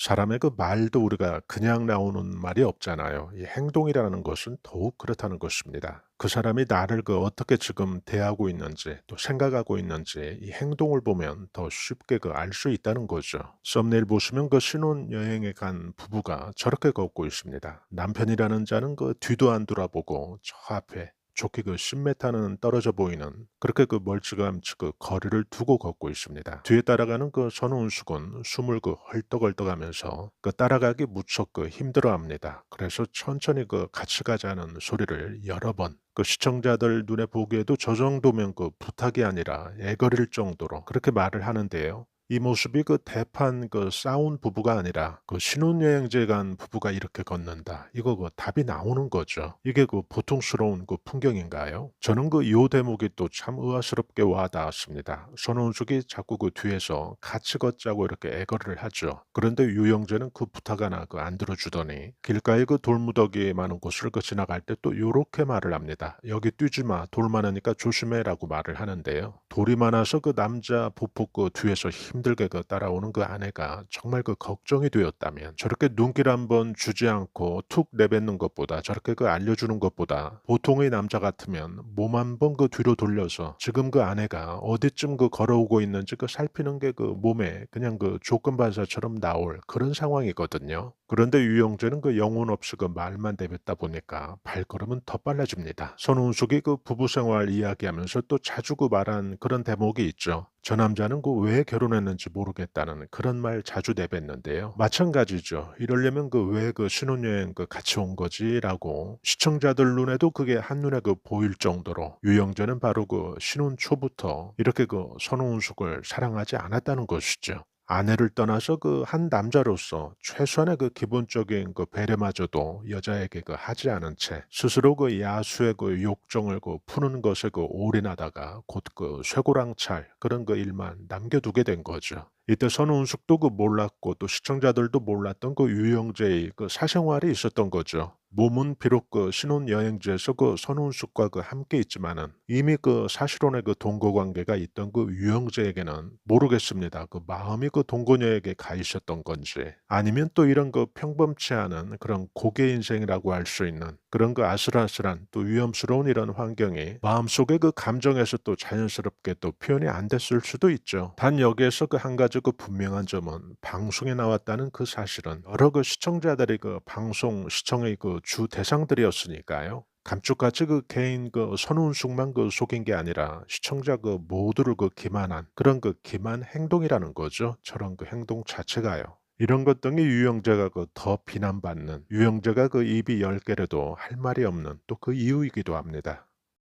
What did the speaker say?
사람의 그 말도 우리가 그냥 나오는 말이 없잖아요. 이 행동이라는 것은 더욱 그렇다는 것입니다. 그 사람이 나를 그 어떻게 지금 대하고 있는지 또 생각하고 있는지 이 행동을 보면 더 쉽게 그 알 수 있다는 거죠. 썸네일 보시면 그 신혼여행에 간 부부가 저렇게 걷고 있습니다. 남편이라는 자는 그 뒤도 안 돌아보고 저 앞에 좋게 그 10m는 떨어져 보이는 그렇게 그 멀찌감치 그 거리를 두고 걷고 있습니다. 뒤에 따라가는 그 선우은숙은 숨을 그 헐떡헐떡하면서 그 따라가기 무척 그 힘들어합니다. 그래서 천천히 그 같이 가자는 소리를 여러 번그 시청자들 눈에 보기에도 저 정도면 그 부탁이 아니라 애거릴 정도로 그렇게 말을 하는데요. 이 모습이 그 대판 그 싸운 부부가 아니라 그 신혼여행지에 간 부부가 이렇게 걷는다. 이거 그 답이 나오는 거죠. 이게 그 보통스러운 그 풍경인가요? 저는 그 요 대목이 또 참 의아스럽게 와 닿았습니다. 손원숙이 자꾸 그 뒤에서 같이 걷자고 이렇게 애거를 하죠. 그런데 유영재는 그 부탁 하나 그 안 들어주더니 길가에 그 돌무더기 많은 곳을 그 지나갈 때 또 요렇게 말을 합니다. 여기 뛰지 마. 돌 많으니까 조심해라고 말을 하는데요. 돌이 많아서 그 남자 보폭 그 뒤에서 힘 힘들게 그 따라오는 그 아내가 정말 그 걱정이 되었다면 저렇게 눈길 한번 주지 않고 툭 내뱉는 것보다 저렇게 그 알려주는 것보다 보통의 남자 같으면 몸 한번 그 뒤로 돌려서 지금 그 아내가 어디쯤 그 걸어오고 있는지 그 살피는 게 그 몸에 그냥 그 조건 반사처럼 나올 그런 상황이거든요. 그런데 유영재는 그 영혼 없이 그 말만 내뱉다 보니까 발걸음은 더 빨라집니다. 손은숙이 그 부부 생활 이야기하면서 또 자주 그 말한 그런 대목이 있죠. 저 남자는 그 왜 결혼했는지 모르겠다는 그런 말 자주 내뱉는데요. 마찬가지죠. 이러려면 그 왜 그 신혼여행 그 같이 온 거지라고 시청자들 눈에도 그게 한눈에 그 보일 정도로 유영재는 바로 그 신혼 초부터 이렇게 그 선호은숙을 사랑하지 않았다는 것이죠. 아내를 떠나서 그 한 남자로서 최소한의 그 기본적인 그 배려마저도 여자에게 그 하지 않은 채 스스로 그 야수의 그 욕정을 그 푸는 것에 그 올인하다가 곧 그 쇠고랑찰 그런 그 일만 남겨두게 된 거죠. 이때 선우은숙도 그 몰랐고 또 시청자들도 몰랐던 그 유영재의 그 사생활이 있었던 거죠. 몸은 비록 그 신혼여행지에서 그 선우은숙과 그 함께 있지만은 이미 그 사실혼의 그 동거 관계가 있던 그 유영재에게는 모르겠습니다. 그 마음이 그 동거녀에게 가 있었던 건지 아니면 또 이런 그 평범치 않은 그런 고개 인생이라고 할 수 있는 그런 그 아슬아슬한 또 위험스러운 이런 환경이 마음속에 그 감정에서 또 자연스럽게 또 표현이 안 됐을 수도 있죠. 단 여기에서 그 한 가지 그 분명한 점은 방송에 나왔다는 그 사실은 여러 그 시청자들이 그 방송 시청의 그주 대상들이었으니까요. 감쪽같이 그 개인 그 선운숙만 그 속인 게 아니라 시청자 그 모두를 그 기만한 그런 그 기만 행동이라는 거죠. 저런 그 행동 자체가요. 이런 것 등이 유영재가 그 더 비난받는 유영재가 그 입이 열 개라도 할 말이 없는 또 그 이유이기도 합니다.